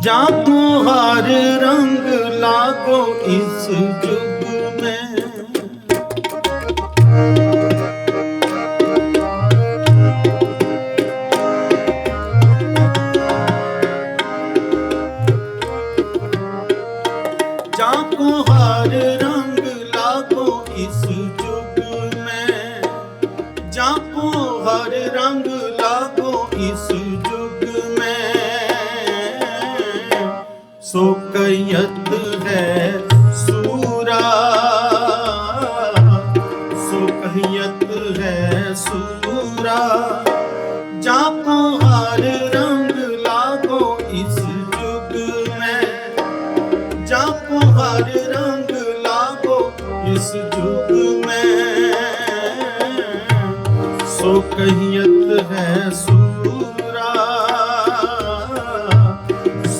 ਜਾਂ ਰੰਗ ਲਾਗੋ ਇਸ ਜੁਗ ਮੈਂ। ਜਾਂ ਹਰ ਰੰਗ ਲਾਗੋ ਇਸ ਜੁਗ ਮੈਂ। ਹਰ ਰੰਗ ਲਾਗੋ ਪੂਰਾ। ਜਾਂ ਕੋ ਹਰ ਰੰਗ ਲਾਗੋ ਇਸ ਜੁਗ ਮੈਂ। ਜਾਂ ਕੋ ਹਰ ਰੰਗ ਲਾਗੋ ਇਸ ਜੁਗ ਮੈਂ। ਸੋ ਕਹੀਅਤ ਹੈ ਸੂਰਾ।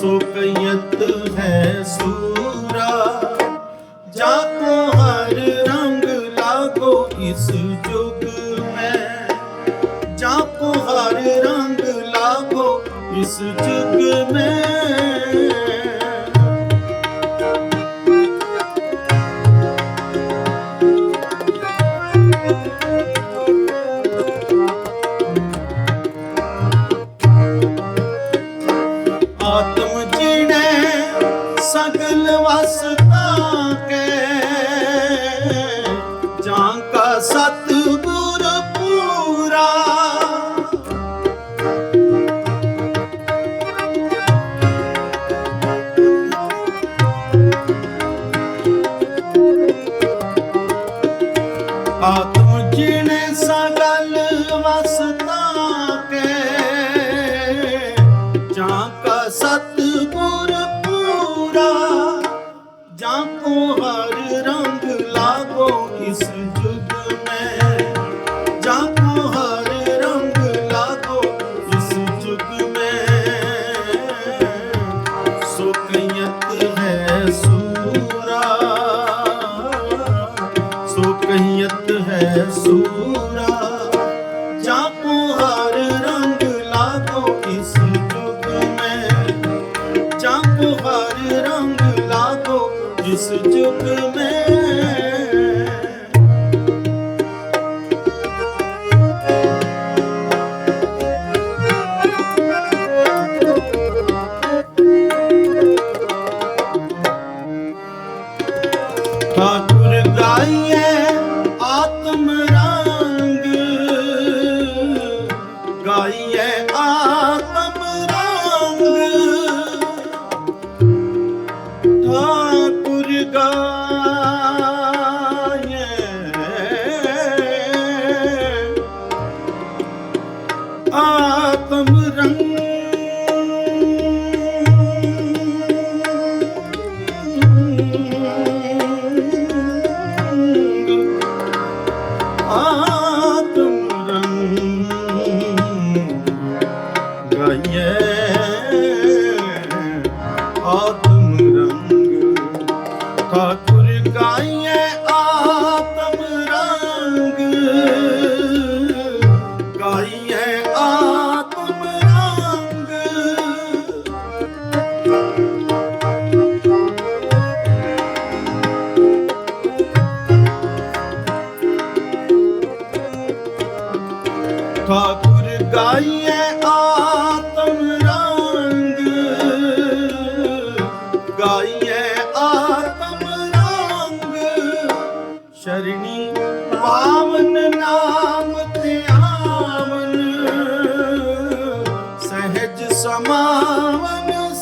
ਸੋ ਕਹੀਅਤ ਹੈ ਸੂਰਾ। ਜਾਂ ਕੋ ਹਰ ਰੰਗ ਲਾਗੋ ਇਸ ਜੁਗ ਮੈਂ। ਹਰ ਰੰਗ ਲਾਗੋ ਇਸ ਜਗ ਮੈਂ। ਆਤਮ ਜੀਣੇ ਸਗਲ ਵਸਤਾ ਕੇ ਜਾਂ ਕਾ ਸਤਿਗੁਰ ਪੂਰਾ, ਜਾਂ ਕੋ ਹਰ ਰੰਗ ਲਾਗੋ ਇਸ ਹੈ ਸੂਰਾ ਜਾਪੋ ਹਰ ਰੰਗ ਲਾਗੋ ਇਸ ਜੁਗ ਮੈਂ। ਜਾਪੋ ਹਰ ਰੰਗ ਲਾਗੋ ਇਸ ਜੁਗ ਮੈਂ। ਠਾਕੁਰ ਗਾਈਏ ਠਾਕੁਰ ਗਾਈਏ ਆਤਮ ਰੰਗ ਆਤਮ ਠਾਕੁਰ ਗਾਈਏ ਆਤਮ ਰੰਗ। ਗਾਈਏ ਆਤਮ ਰੰਗ। ਠਾਕੁਰ ਗਾਈਏ ਆਤਮ ਰੰਗ। ਗਾਈਏ ಮನಸ್ಸು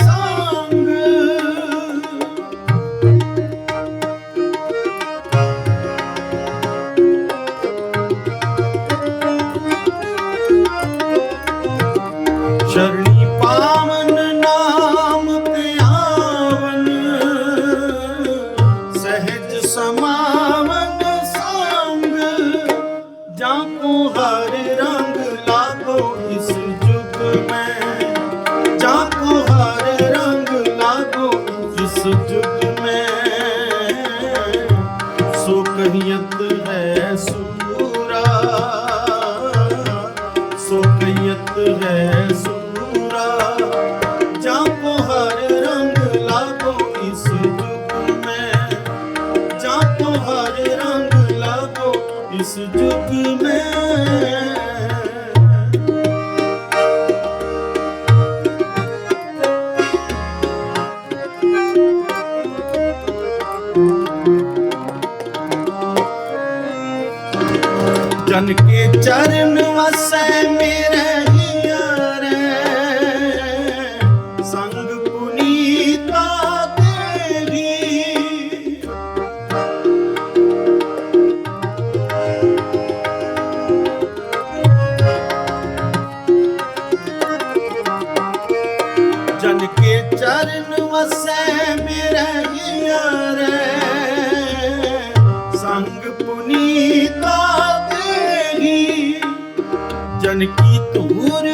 কি তোর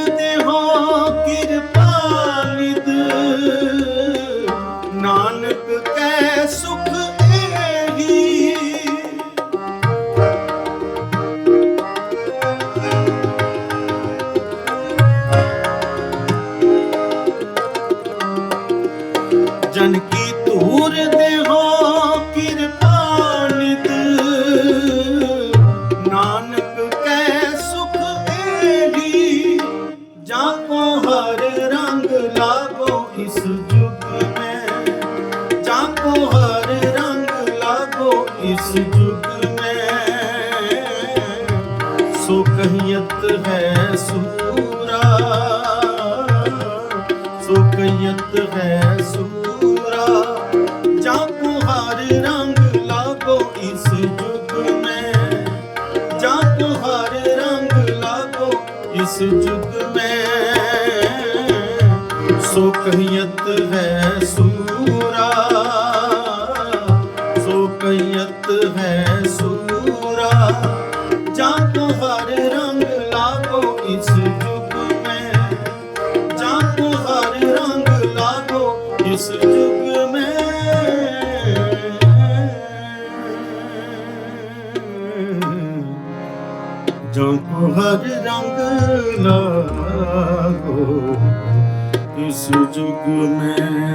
में जाको हर रंग लागो इस युग में सो कहियत है सूरा सो कहियत है सूरा ਜੰਕੋ ਹਰ ਰੰਗ ਲਾਗੋ ਇਸ ਜੁਗ ਮੈਂ